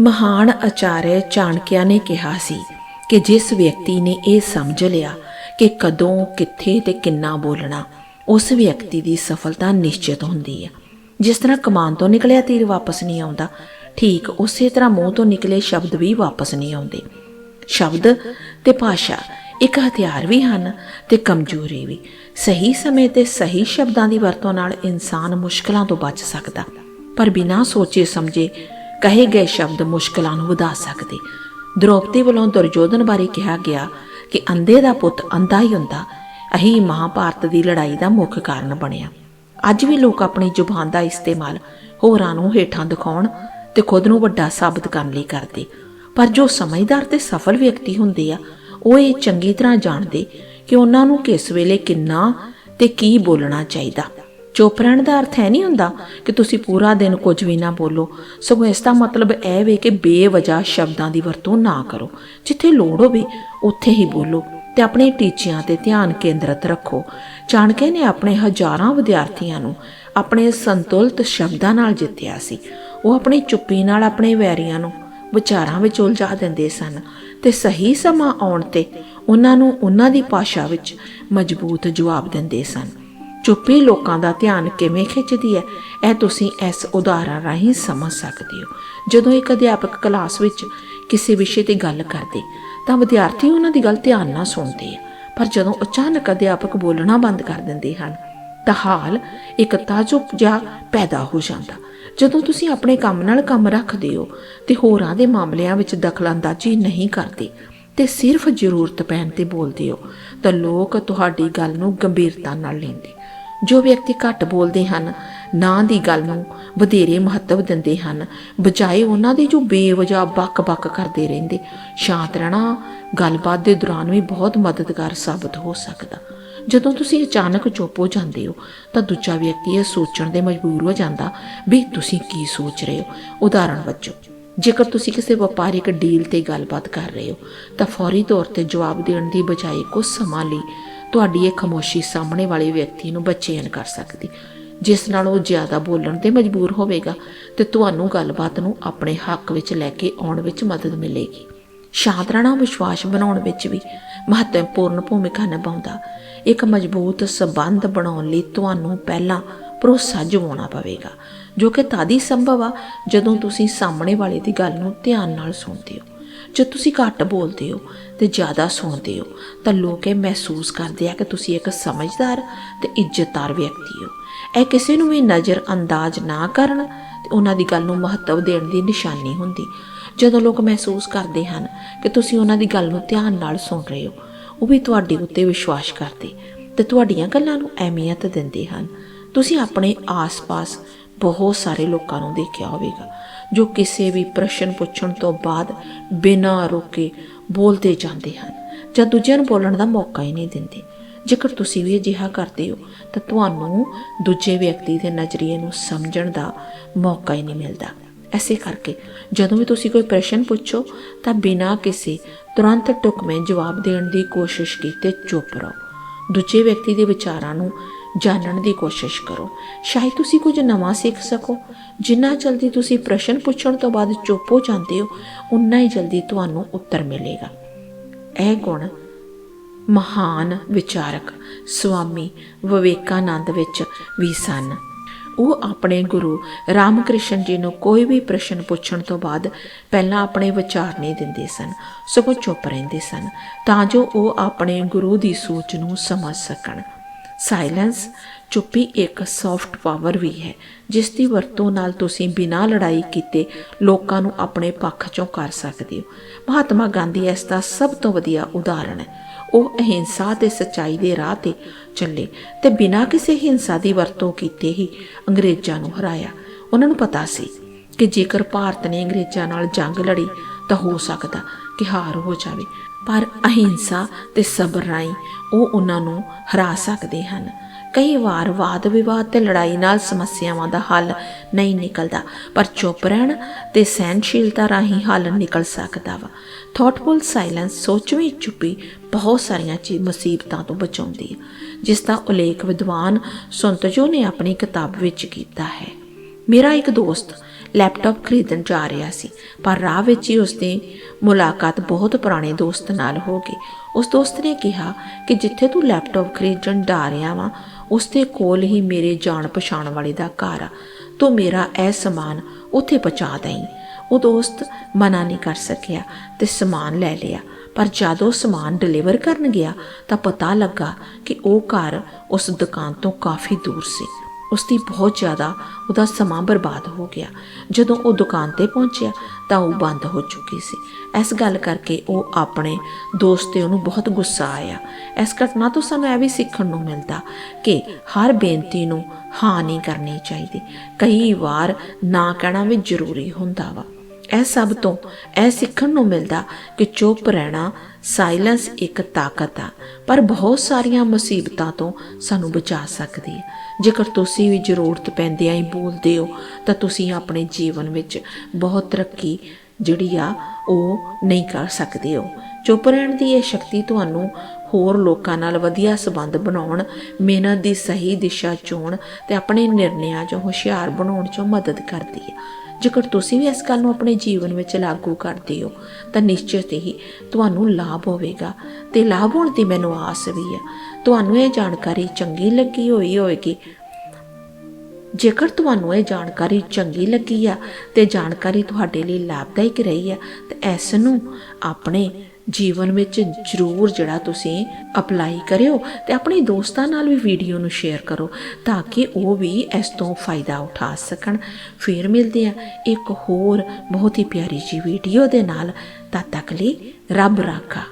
ਮਹਾਨ ਆਚਾਰਯ ਚਾਣਕਿਆ ਨੇ ਕਿਹਾ ਸੀ ਕਿ ਜਿਸ ਵਿਅਕਤੀ ਨੇ ਇਹ ਸਮਝ ਲਿਆ ਕਿ ਕਦੋਂ, ਕਿੱਥੇ ਤੇ ਕਿੰਨਾ ਬੋਲਣਾ, ਉਸ ਵਿਅਕਤੀ ਦੀ ਸਫਲਤਾ ਨਿਸ਼ਚਿਤ ਹੁੰਦੀ ਹੈ। ਜਿਸ ਤਰ੍ਹਾਂ ਕਮਾਨ ਤੋਂ ਨਿਕਲਿਆ ਤੀਰ ਵਾਪਸ ਨਹੀਂ ਆਉਂਦਾ, ਠੀਕ ਉਸੇ ਤਰ੍ਹਾਂ ਮੂੰਹ ਤੋਂ ਨਿਕਲੇ ਸ਼ਬਦ ਵੀ ਵਾਪਸ ਨਹੀਂ ਆਉਂਦੇ। ਸ਼ਬਦ ਤੇ ਭਾਸ਼ਾ ਇੱਕ ਹਥਿਆਰ ਵੀ ਹਨ ਤੇ ਕਮਜ਼ੋਰੀ ਵੀ। ਸਹੀ ਸਮੇਂ ਤੇ ਸਹੀ ਸ਼ਬਦਾਂ ਦੀ ਵਰਤੋਂ ਨਾਲ ਇਨਸਾਨ ਮੁਸ਼ਕਲਾਂ ਤੋਂ ਬਚ ਸਕਦਾ, ਪਰ ਬਿਨਾਂ ਸੋਚੇ ਸਮਝੇ ਕਹੇ ਗਏ ਸ਼ਬਦ ਮੁਸ਼ਕਲਾਂ ਨੂੰ ਵਧਾ ਸਕਦੇ। ਦ੍ਰੋਪਦੀ ਵੱਲੋਂ ਦੁਰਯੋਧਨ ਬਾਰੇ ਕਿਹਾ ਗਿਆ ਕਿ ਅੰਧੇ ਦਾ ਪੁੱਤ ਅੰਧਾ ਹੀ ਹੁੰਦਾ। ਅਹੀ ਮਹਾਭਾਰਤ ਦੀ ਲੜਾਈ ਦਾ ਮੁੱਖ ਕਾਰਨ ਬਣਿਆ। ਅੱਜ ਵੀ ਲੋਕ ਆਪਣੀ ਜ਼ੁਬਾਨ ਦਾ ਇਸਤੇਮਾਲ ਹੋਰਾਂ ਨੂੰ ਹੇਠਾਂ ਦਿਖਾਉਣ ਤੇ ਖੁਦ ਨੂੰ ਵੱਡਾ ਸਾਬਤ ਕਰਨ ਲਈ ਕਰਦੇ। ਪਰ ਜੋ ਸਮਝਦਾਰ ਤੇ ਸਫਲ ਵਿਅਕਤੀ ਹੁੰਦੇ ਆ, ਉਹ ਇਹ ਚੰਗੀ ਤਰ੍ਹਾਂ ਜਾਣਦੇ ਕਿ ਉਹਨਾਂ ਨੂੰ ਕਿਸ ਵੇਲੇ ਕਿੰਨਾ ਤੇ ਕੀ ਬੋਲਣਾ ਚਾਹੀਦਾ। ਚੁੱਪ ਰਹਿਣ ਦਾ ਅਰਥ ਹੈ ਨਹੀਂ ਹੁੰਦਾ ਕਿ ਤੁਸੀਂ ਪੂਰਾ ਦਿਨ ਕੁਝ ਵੀ ਨਾ ਬੋਲੋ। ਸਗੋਂ ਇਸ ਦਾ ਮਤਲਬ ਇਹ ਵੇ ਕਿ ਬੇਵਜ੍ਹਾ ਸ਼ਬਦਾਂ ਦੀ ਵਰਤੋਂ ਨਾ ਕਰੋ। ਜਿੱਥੇ ਲੋੜ ਹੋਵੇ, ਉੱਥੇ ਹੀ ਬੋਲੋ ਤੇ ਆਪਣੇ ਟੀਚਿਆਂ ਤੇ ਧਿਆਨ ਕੇਂਦਰਿਤ ਰੱਖੋ। ਚਾਣਕੇ ਨੇ ਆਪਣੇ ਹਜ਼ਾਰਾਂ ਵਿਦਿਆਰਥੀਆਂ ਨੂੰ ਆਪਣੇ ਸੰਤੁਲਿਤ ਸ਼ਬਦਾਂ ਨਾਲ ਜਿੱਤਿਆ ਸੀ। ਉਹ ਆਪਣੀ ਚੁੱਪੀ ਨਾਲ ਆਪਣੇ ਵੈਰੀਆਂ ਨੂੰ ਵਿਚਾਰਾਂ ਵਿੱਚ ਉਲਝਾ ਦਿੰਦੇ ਸਨ ਤੇ ਸਹੀ ਸਮਾਂ ਆਉਣ ਤੇ ਉਹਨਾਂ ਨੂੰ ਉਹਨਾਂ ਦੀ ਭਾਸ਼ਾ ਵਿੱਚ ਮਜ਼ਬੂਤ ਜਵਾਬ ਦਿੰਦੇ ਸਨ। ਚੁੱਪੀ ਲੋਕਾਂ ਦਾ ਧਿਆਨ ਕਿਵੇਂ ਖਿੱਚਦੀ ਹੈ? ਇਹ ਤੁਸੀਂ ਇਸ ਉਦਾਹਰਣ ਰਾਹੀਂ ਸਮਝ ਸਕਦੇ ਹੋ। ਜਦੋਂ ਇੱਕ ਅਧਿਆਪਕ ਕਲਾਸ ਵਿੱਚ ਕਿਸੇ ਵਿਸ਼ੇ ਤੇ ਗੱਲ ਕਰਦੇ, ਤਾਂ ਵਿਦਿਆਰਥੀ ਉਹਨਾਂ ਦੀ ਗੱਲ ਧਿਆਨ ਨਾਲ ਸੁਣਦੇ ਆ। ਪਰ ਜਦੋਂ ਅਚਾਨਕ ਅਧਿਆਪਕ ਬੋਲਣਾ ਬੰਦ ਕਰ ਦਿੰਦੇ ਹਨ, ਤਾਂ ਹਾਲ ਇੱਕ ਤਾਜੁਬ ਜਿਹਾ ਪੈਦਾ ਹੋ ਜਾਂਦਾ। ਜਦੋਂ ਤੁਸੀਂ ਆਪਣੇ ਕੰਮ ਨਾਲ ਕੰਮ ਰੱਖਦੇ ਹੋ, ਤੇ ਹੋਰਾਂ ਦੇ ਮਾਮਲਿਆਂ ਵਿੱਚ ਦਖਲਅੰਦਾਜ਼ੀ ਨਹੀਂ ਕਰਦੇ, ਤੇ ਸਿਰਫ ਜ਼ਰੂਰਤ ਪੈਣ ਤੇ ਬੋਲਦੇ ਹੋ, ਤਾਂ ਲੋਕ ਤੁਹਾਡੀ ਗੱਲ ਨੂੰ ਗੰਭੀਰਤਾ ਨਾਲ ਲੈਂਦੇ। ਜੋ ਵਿਅਕਤੀ ਘੱਟ ਬੋਲਦੇ ਹਨ, ਨਾਂ ਦੀ ਗੱਲ ਨੂੰ ਵਧੇਰੇ ਮਹੱਤਵ ਦਿੰਦੇ ਹਨ। ਬਜਾਏ ਉਹਨਾਂ ਦੀ ਜੋ ਬੇਵਜਾ ਬੱਕ-ਬੱਕ ਕਰਦੇ ਰਹਿੰਦੇ, ਸ਼ਾਂਤ ਰਹਿਣਾ ਗੱਲਬਾਤ ਦੇ ਦੌਰਾਨ ਵੀ ਬਹੁਤ ਮਦਦਗਾਰ ਸਾਬਤ ਹੋ ਸਕਦਾ। ਜਦੋਂ ਤੁਸੀਂ ਅਚਾਨਕ ਚੁੱਪ ਹੋ ਜਾਂਦੇ ਹੋ, ਤਾਂ ਦੂਜਾ ਵਿਅਕਤੀ ਇਹ ਸੋਚਣ ਦੇ ਮਜਬੂਰ ਹੋ ਜਾਂਦਾ ਵੀ ਤੁਸੀਂ ਕੀ ਸੋਚ ਰਹੇ ਹੋ। ਉਦਾਹਰਣ ਵਜੋਂ, ਜੇਕਰ ਤੁਸੀਂ ਕਿਸੇ ਵਪਾਰਿਕ ਡੀਲ ਤੇ ਗੱਲਬਾਤ ਕਰ ਰਹੇ ਹੋ, ਤਾਂ ਫੌਰੀ ਤੌਰ ਤੇ ਜਵਾਬ ਦੇਣ ਦੀ ਬਜਾਏ ਕੁਝ ਸਮਾਂ ਲਈ ਤੁਹਾਡੀ ਇਹ ਖਾਮੋਸ਼ੀ ਸਾਹਮਣੇ ਵਾਲੇ ਵਿਅਕਤੀ ਨੂੰ ਬੇਚੈਨ ਕਰ ਸਕਦੀ। ਜਿਸ ਨਾਲ ਉਹ ਜ਼ਿਆਦਾ ਬੋਲਣ ਤੇ ਮਜਬੂਰ ਹੋਵੇਗਾ ਤੇ ਤੁਹਾਨੂੰ ਗੱਲਬਾਤ ਨੂੰ ਆਪਣੇ ਹੱਕ ਵਿੱਚ ਲੈ ਕੇ ਆਉਣ ਵਿੱਚ ਮਦਦ ਮਿਲੇਗੀ। ਸ਼ਾਂਤ ਰਹਿਣਾ, ਵਿਸ਼ਵਾਸ ਬਣਾਉਣ ਵਿੱਚ ਵੀ ਮਹੱਤਵਪੂਰਨ ਭੂਮਿਕਾ ਨਿਭਾਉਂਦਾ। ਇੱਕ ਮਜ਼ਬੂਤ ਸਬੰਧ ਬਣਾਉਣ ਲਈ ਤੁਹਾਨੂੰ ਪਹਿਲਾਂ ਭਰੋਸਾ ਜਮਾਉਣਾ ਪਵੇਗਾ, ਜੋ ਕਿ ਤਦ ਹੀ ਸੰਭਵ ਆ ਜਦੋਂ ਤੁਸੀਂ ਸਾਹਮਣੇ ਵਾਲੇ ਦੀ ਗੱਲ ਨੂੰ ਧਿਆਨ ਨਾਲ ਸੁਣਦੇ ਹੋ। ਜੇ ਤੁਸੀਂ ਘੱਟ ਬੋਲਦੇ ਹੋ ਤੇ ਜ਼ਿਆਦਾ ਸੁਣਦੇ ਹੋ, ਤਾਂ ਲੋਕ ਇਹ ਮਹਿਸੂਸ ਕਰਦੇ ਆ ਕਿ ਤੁਸੀਂ ਇੱਕ ਸਮਝਦਾਰ ਤੇ ਇੱਜ਼ਤਦਾਰ ਵਿਅਕਤੀ ਹੋ। ਇਹ ਕਿਸੇ ਨੂੰ ਵੀ ਨਜ਼ਰ ਅੰਦਾਜ਼ ਨਾ ਕਰਨ ਤੇ ਉਹਨਾਂ ਦੀ ਗੱਲ ਨੂੰ ਮਹੱਤਵ ਦੇਣ ਦੀ ਨਿਸ਼ਾਨੀ ਹੁੰਦੀ। ਜਦੋਂ ਲੋਕ ਮਹਿਸੂਸ ਕਰਦੇ ਹਨ ਕਿ ਤੁਸੀਂ ਉਹਨਾਂ ਦੀ ਗੱਲ ਨੂੰ ਧਿਆਨ ਨਾਲ ਸੁਣ ਰਹੇ ਹੋ, ਉਹ ਵੀ ਤੁਹਾਡੇ ਉੱਤੇ ਵਿਸ਼ਵਾਸ ਕਰਦੇ ਤੇ ਤੁਹਾਡੀਆਂ ਗੱਲਾਂ ਨੂੰ ਅਹਿਮੀਅਤ ਦਿੰਦੇ ਹਨ। ਤੁਸੀਂ ਆਪਣੇ ਆਸ-ਪਾਸ ਬਹੁਤ ਸਾਰੇ ਲੋਕਾਂ ਨੂੰ ਦੇਖਿਆ ਹੋਵੇਗਾ, ਜੋ ਕਿਸੇ ਵੀ ਪ੍ਰਸ਼ਨ ਪੁੱਛਣ ਤੋਂ ਬਾਅਦ ਬਿਨਾਂ ਰੁਕੇ ਬੋਲਦੇ ਜਾਂਦੇ ਹਨ, ਜਾਂ ਦੂਜਿਆਂ ਨੂੰ ਬੋਲਣ ਦਾ ਮੌਕਾ ਹੀ ਨਹੀਂ ਦਿੰਦੇ। ਜੇਕਰ ਤੁਸੀਂ ਵੀ ਅਜਿਹਾ ਕਰਦੇ ਹੋ, ਤਾਂ ਤੁਹਾਨੂੰ ਦੂਜੇ ਵਿਅਕਤੀ ਦੇ ਨਜ਼ਰੀਏ ਨੂੰ ਸਮਝਣ ਦਾ ਮੌਕਾ ਹੀ ਨਹੀਂ ਮਿਲਦਾ। ਐਸੇ ਕਰਕੇ ਜਦੋਂ ਵੀ ਤੁਸੀਂ ਕੋਈ ਪ੍ਰਸ਼ਨ ਪੁੱਛੋ, ਤਾਂ ਬਿਨਾਂ ਕਿਸੇ ਤੁਰੰਤ ਟੁਕਵੇਂ ਜਵਾਬ ਦੇਣ ਦੀ ਕੋਸ਼ਿਸ਼ ਕੀਤੇ ਚੁੱਪ ਰਹੋ। ਦੂਜੇ ਵਿਅਕਤੀ ਦੇ ਵਿਚਾਰਾਂ ਨੂੰ ਜਾਣਨ ਦੀ ਕੋਸ਼ਿਸ਼ ਕਰੋ। ਸ਼ਾਇਦ ਤੁਸੀਂ ਕੁਝ ਨਵਾਂ ਸਿੱਖ ਸਕੋ। ਜਿੰਨਾ ਜਲਦੀ ਤੁਸੀਂ ਪ੍ਰਸ਼ਨ ਪੁੱਛਣ ਤੋਂ ਬਾਅਦ ਚੁੱਪ ਹੋ ਜਾਂਦੇ ਹੋ ਉਨਾ ਹੀ ਜਲਦੀ ਤੁਹਾਨੂੰ ਉੱਤਰ ਮਿਲੇਗਾ। ਇਹ ਗੁਣ ਮਹਾਨ ਵਿਚਾਰਕ ਸਵਾਮੀ ਵਿਵੇਕਾਨੰਦ ਵਿੱਚ ਵੀ ਸਨ। ਉਹ ਆਪਣੇ ਗੁਰੂ ਰਾਮਕ੍ਰਿਸ਼ਨ ਜੀ ਨੂੰ ਕੋਈ ਵੀ ਪ੍ਰਸ਼ਨ ਪੁੱਛਣ ਤੋਂ ਬਾਅਦ ਪਹਿਲਾਂ ਆਪਣੇ ਵਿਚਾਰ ਨਹੀਂ ਦਿੰਦੇ ਸਨ, ਸਗੋਂ ਚੁੱਪ ਰਹਿੰਦੇ ਸਨ, ਤਾਂ ਜੋ ਉਹ ਆਪਣੇ ਗੁਰੂ ਦੀ ਸੋਚ ਨੂੰ ਸਮਝ ਸਕਣ। ਸਾਇਲੈਂਸ ਚੁੱਪੀ ਇੱਕ ਸੌਫਟ ਪਾਵਰ ਵੀ ਹੈ ਜਿਸ ਦੀ ਵਰਤੋਂ ਨਾਲ ਤੁਸੀਂ ਬਿਨਾਂ ਲੜਾਈ ਕੀਤੇ ਲੋਕਾਂ ਨੂੰ ਆਪਣੇ ਪੱਖ ਚੋਂ ਕਰ ਸਕਦੇ ਹੋ। ਮਹਾਤਮਾ ਗਾਂਧੀ ਇਸ ਦਾ ਸਭ ਤੋਂ ਵਧੀਆ ਉਦਾਹਰਣ ਹੈ। ਉਹ ਅਹਿੰਸਾ ਤੇ ਸਚਾਈ ਦੇ ਰਾਹ ਤੇ ਚੱਲੇ ਤੇ ਬਿਨਾਂ ਕਿਸੇ ਹਿੰਸਾ ਦੀ ਵਰਤੋਂ ਕੀਤੇ ਹੀ ਅੰਗਰੇਜ਼ਾਂ ਨੂੰ ਹਰਾਇਆ। ਉਹਨਾਂ ਨੂੰ ਪਤਾ ਸੀ ਕਿ ਜੇਕਰ ਭਾਰਤ ਨੇ ਅੰਗਰੇਜ਼ਾਂ ਨਾਲ ਜੰਗ ਲੜੀ ਤਾਂ ਹੋ ਸਕਦਾ ਕਿ ਹਾਰ ਹੋ ਜਾਵੇ। ਪਰ ਅਹਿੰਸਾ ਤੇ ਸਬਰ ਰਾਹੀਂ ਉਹ ਉਹਨਾਂ ਨੂੰ ਹਰਾ ਸਕਦੇ ਹਨ। ਕਈ ਵਾਰ ਵਾਦ ਵਿਵਾਦ ਤੇ ਲੜਾਈ ਨਾਲ ਸਮੱਸਿਆਵਾਂ ਦਾ ਹੱਲ ਨਹੀਂ ਨਿਕਲਦਾ, ਪਰ ਚੁੱਪ ਰਹਿਣ ਤੇ ਸਹਿਨਸ਼ੀਲਤਾ ਰਾਹੀਂ ਹੱਲ ਨਿਕਲ ਸਕਦਾ ਵਾ। ਥਾਟਫੁਲ ਸਾਇਲੈਂਸ ਸੋਚਵੀਂ ਚੁੱਪੀ ਬਹੁਤ ਸਾਰੀਆਂ ਚੀ, ਮੁਸੀਬਤਾਂ ਤੋਂ ਬਚਾਉਂਦੀ ਹੈ ਜਿਸ ਦਾ ਉਲੇਖ ਵਿਦਵਾਨ ਸੁੰਤਜੋ ਨੇ ਆਪਣੀ ਕਿਤਾਬ ਵਿੱਚ ਕੀਤਾ ਹੈ। ਮੇਰਾ ਇੱਕ ਦੋਸਤ ਲੈਪਟਾਪ ਖਰੀਦਣ ਜਾ ਰਿਹਾ ਸੀ, ਪਰ ਰਾਹ ਵਿੱਚ ਹੀ ਉਸਦੀ ਮੁਲਾਕਾਤ ਬਹੁਤ ਪੁਰਾਣੇ ਦੋਸਤ ਨਾਲ ਹੋ ਗਈ। ਉਸ ਦੋਸਤ ਨੇ ਕਿਹਾ ਕਿ ਜਿੱਥੇ ਤੂੰ ਲੈਪਟਾਪ ਖਰੀਦਣ ਜਾ ਰਿਹਾ ਵਾਂ ਉਸ ਦੇ ਕੋਲ ਹੀ ਮੇਰੇ ਜਾਣ ਪਛਾਣ ਵਾਲੇ ਦਾ ਘਰ ਆ। ਤੂੰ ਮੇਰਾ ਇਹ ਸਮਾਨ ਉੱਥੇ ਪਹੁੰਚਾ ਦੇਈਂ। ਉਹ ਦੋਸਤ ਮਨਾ ਨਹੀਂ ਕਰ ਸਕਿਆ ਤੇ ਸਮਾਨ ਲੈ ਲਿਆ। ਪਰ ਜਦੋਂ ਸਮਾਨ ਡਿਲੀਵਰ ਕਰਨ ਗਿਆ ਤਾਂ ਪਤਾ ਲੱਗਾ ਕਿ ਉਹ ਘਰ ਉਸ ਦੁਕਾਨ ਤੋਂ ਕਾਫੀ ਦੂਰ ਸੀ। ਉਸ ਦੀ ਬਹੁਤ ਜ਼ਿਆਦਾ ਉਹਦਾ ਸਮਾਂ ਬਰਬਾਦ ਹੋ ਗਿਆ। ਜਦੋਂ ਉਹ ਦੁਕਾਨ ਤੇ ਪਹੁੰਚਿਆ ਤਾਂ ਉਹ ਬੰਦ ਹੋ ਚੁੱਕੀ ਸੀ। ਇਸ ਗੱਲ ਕਰਕੇ ਉਹ ਆਪਣੇ ਦੋਸਤ ਤੇ ਉਹਨੂੰ ਬਹੁਤ ਗੁੱਸਾ ਆਇਆ। ਇਸ ਘਟਨਾ ਤੋਂ ਸਾਨੂੰ ਇਹ ਵੀ ਸਿੱਖਣ ਨੂੰ ਮਿਲਦਾ ਕਿ ਹਰ ਬੇਨਤੀ ਨੂੰ ਹਾਂ ਨਹੀਂ ਕਰਨੀ ਚਾਹੀਦੀ। ਕਈ ਵਾਰ ਨਾ ਕਹਿਣਾ ਵੀ ਜ਼ਰੂਰੀ ਹੁੰਦਾ ਵਾ। ਇਹ ਸਭ ਤੋਂ ਇਹ ਸਿੱਖਣ ਨੂੰ ਮਿਲਦਾ ਕਿ ਚੁੱਪ ਰਹਿਣਾ ਸਾਇਲੈਂਸ ਇੱਕ ਤਾਕਤ ਆ, ਪਰ ਬਹੁਤ ਸਾਰੀਆਂ ਮੁਸੀਬਤਾਂ ਤੋਂ ਸਾਨੂੰ ਬਚਾ ਸਕਦੀ ਹੈ। ਜੇਕਰ ਤੁਸੀਂ ਵੀ ਜ਼ਰੂਰਤ ਪੈਂਦਿਆਂ ਹੀ ਬੋਲਦੇ ਹੋ, ਤਾਂ ਤੁਸੀਂ ਆਪਣੇ ਜੀਵਨ ਵਿੱਚ ਬਹੁਤ ਤਰੱਕੀ ਜਿਹੜੀ ਆ, ਉਹ ਨਹੀਂ ਕਰ ਸਕਦੇ ਹੋ। ਚੁੱਪ ਰਹਿਣ ਦੀ ਇਹ ਸ਼ਕਤੀ ਤੁਹਾਨੂੰ ਹੋਰ ਲੋਕਾਂ ਨਾਲ ਵਧੀਆ ਸਬੰਧ ਬਣਾਉਣ, ਮਿਹਨਤ ਦੀ ਸਹੀ ਦਿਸ਼ਾ ਚੁਣ ਤੇ ਆਪਣੇ ਨਿਰਣਿਆਂ 'ਚੋਂ ਹੁਸ਼ਿਆਰ ਬਣਾਉਣ 'ਚੋਂ ਮਦਦ ਕਰਦੀ ਹੈ। ਜੇਕਰ ਤੁਸੀਂ ਵੀ ਇਸ ਗੱਲ ਨੂੰ ਆਪਣੇ ਜੀਵਨ ਵਿੱਚ ਲਾਗੂ ਕਰਦੇ ਹੋ, ਤਾਂ ਨਿਸ਼ਚਿਤ ਹੀ ਤੁਹਾਨੂੰ ਲਾਭ ਹੋਵੇਗਾ ਤੇ ਲਾਭ ਹੋਣ ਦੀ ਮੈਨੂੰ ਆਸ ਵੀ ਹੈ ਤੁਹਾਨੂੰ ਇਹ ਜਾਣਕਾਰੀ ਚੰਗੀ ਲੱਗੀ ਹੋਈ ਹੋਵੇਗੀ। ਜੇਕਰ ਤੁਹਾਨੂੰ ਇਹ ਜਾਣਕਾਰੀ ਚੰਗੀ ਲੱਗੀ ਆ ਤੇ ਜਾਣਕਾਰੀ ਤੁਹਾਡੇ ਲਈ ਲਾਭਦਾਇਕ ਰਹੀ ਆ, ਤਾਂ ਇਸ ਨੂੰ ਆਪਣੇ ਜੀਵਨ ਵਿੱਚ ਜ਼ਰੂਰ ਜਿਹੜਾ ਤੁਸੀਂ ਅਪਲਾਈ ਕਰਿਓ ਤੇ ਆਪਣੇ ਦੋਸਤਾਂ ਨਾਲ ਵੀ ਵੀਡੀਓ ਨੂੰ ਸ਼ੇਅਰ ਕਰੋ ਤਾਂ ਕਿ ਉਹ ਵੀ ਇਸ ਤੋਂ ਫਾਇਦਾ ਉਠਾ ਸਕਣ। ਫਿਰ ਮਿਲਦੇ ਆ ਇੱਕ ਹੋਰ ਬਹੁਤ ਹੀ ਪਿਆਰੀ ਜੀ ਵੀਡੀਓ ਦੇ ਨਾਲ। ਤਦ ਤੱਕ ਲਈ ਰੱਬ ਰਾਖਾ।